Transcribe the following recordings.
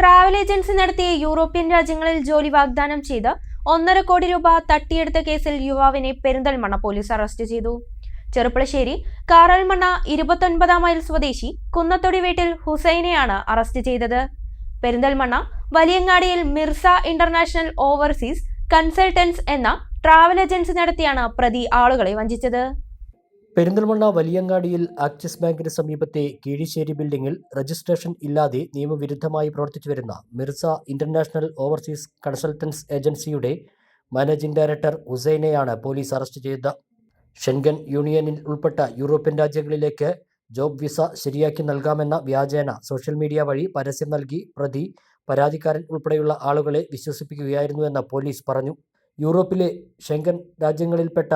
Travel agency നടത്തിയ European രാജ്യങ്ങളിൽ ജോലി വാഗ്ദാനം ചെയ്ത് ഒന്നര കോടി രൂപ തട്ടിയെടുത്ത കേസിൽ യുവാവിനെ പെരിന്തൽമണ്ണ പോലീസ് അറസ്റ്റ് ചെയ്തു. ചെറുപ്പളശ്ശേരി കാറൽമണ്ണ ഇരുപത്തൊൻപതാം മൈൽ സ്വദേശി കുന്നത്തൊടി വീട്ടിൽ ഹുസൈനെയാണ് അറസ്റ്റ് ചെയ്തത്. പെരിന്തൽമണ്ണ വലിയങ്ങാടിയിൽ മിർസ ഇന്റർനാഷണൽ ഓവർസീസ് കൺസൾട്ടൻസ് എന്ന ട്രാവൽ ഏജൻസി നടത്തിയാണ് പ്രതി ആളുകളെ വഞ്ചിച്ചത്. പെരിന്തൽമണ്ണ വലിയങ്ങാടിയിൽ ആക്സിസ് ബാങ്കിന് സമീപത്തെ കീഴിശ്ശേരി ബിൽഡിംഗിൽ രജിസ്ട്രേഷൻ ഇല്ലാതെ നിയമവിരുദ്ധമായി പ്രവർത്തിച്ചു വരുന്ന മിർസ ഇന്റർനാഷണൽ ഓവർസീസ് കൺസൾട്ടൻസ് ഏജൻസിയുടെ മാനേജിംഗ് ഡയറക്ടർ ഹുസൈനെയാണ് പോലീസ് അറസ്റ്റ് ചെയ്തത്. ഷെൻഗൻ യൂണിയനിൽ ഉൾപ്പെട്ട യൂറോപ്യൻ രാജ്യങ്ങളിലേക്ക് ജോബ് വിസ ശരിയാക്കി നൽകാമെന്ന വ്യാജേന സോഷ്യൽ മീഡിയ വഴി പരസ്യം നൽകി പ്രതി പരാതിക്കാരൻ ഉൾപ്പെടെയുള്ള ആളുകളെ വിശ്വസിപ്പിക്കുകയായിരുന്നുവെന്ന് പോലീസ് പറഞ്ഞു. യൂറോപ്പിലെ Schengen രാജ്യങ്ങളിൽപ്പെട്ട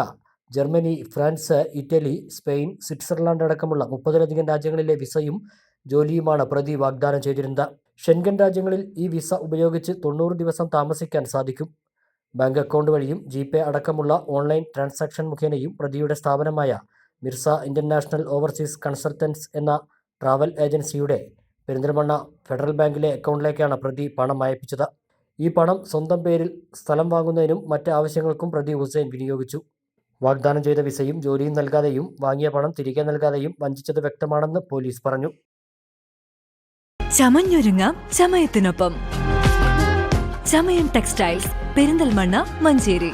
Germany France Italy Spain Switzerland അടക്കമുള്ള മുപ്പതിലധികം രാജ്യങ്ങളിലെ വിസയും ജോലിയുമാണ് പ്രതി വാഗ്ദാനം ചെയ്തിരുന്നത്. ഷെൻഗൻ രാജ്യങ്ങളിൽ ഈ വിസ ഉപയോഗിച്ച് തൊണ്ണൂറ് ദിവസം താമസിക്കാൻ സാധിക്കും. ബാങ്ക് അക്കൗണ്ട് വഴിയും ജി പേ അടക്കമുള്ള ഓൺലൈൻ ട്രാൻസാക്ഷൻ മുഖേനയും പ്രതിയുടെ സ്ഥാപനമായ മിർസ ഇന്റർനാഷണൽ ഓവർസീസ് കൺസൾട്ടൻസ് എന്ന ട്രാവൽ ഏജൻസിയുടെ പെരിന്തൽമണ്ണ ഫെഡറൽ ബാങ്കിലെ അക്കൗണ്ടിലേക്കാണ് പ്രതി പണം അയപ്പിച്ചത്. ഈ പണം സ്വന്തം പേരിൽ സ്ഥലം വാങ്ങുന്നതിനും മറ്റ് ആവശ്യങ്ങൾക്കും പ്രതി ഹുസൈൻ വിനിയോഗിച്ചു. വാഗ്ദാനം ചെയ്ത വിസയും ജോലിയും നൽകാതെയും വാങ്ങിയ പണം തിരികെ നൽകാതെയും വഞ്ചിച്ചത് വ്യക്തമാണെന്ന് പോലീസ് പറഞ്ഞു. ചമഞ്ഞൊരുങ്ങാം ചമയത്തിനൊപ്പം. ചമയം ടെക്സ്റ്റൈൽസ് പെരിന്തൽമണ്ണ മഞ്ചേരി.